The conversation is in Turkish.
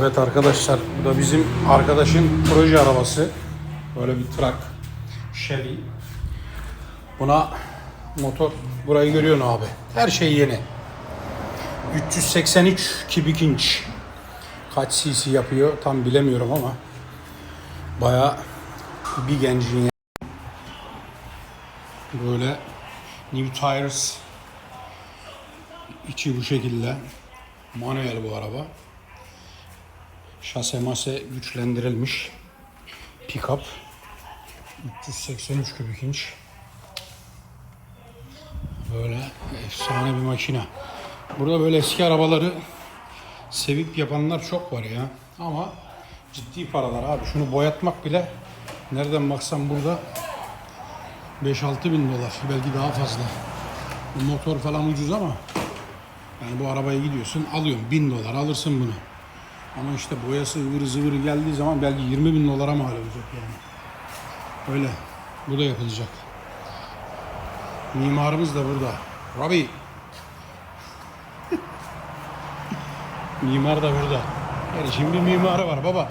Evet arkadaşlar bu da bizim arkadaşın proje arabası. Böyle bir trak. Chevy. Buna motor burayı görüyorsun abi. Her şey yeni. 383 kubik inç. Kaç cc yapıyor tam bilemiyorum ama baya bir gencin böyle new tires içi bu şekilde manuel bu araba şase mase güçlendirilmiş pick-up. 383 kubik inç. Böyle efsane bir makine. Burada böyle eski arabaları sevip yapanlar çok var ya. Ama ciddi paralar abi. Şunu boyatmak bile nereden baksan burada 5-6 bin dolar. Belki daha fazla. Motor falan ucuz ama yani bu arabaya gidiyorsun alıyorsun. 1000 dolar alırsın bunu ama işte boyası ıvır zıvır geldiği zaman belki 20 bin dolara mal olacak yani. Öyle. Bu da yapılacak. Mimarımız da burada. Robbie. Mimar da burada. Her işin bir mimarı var baba.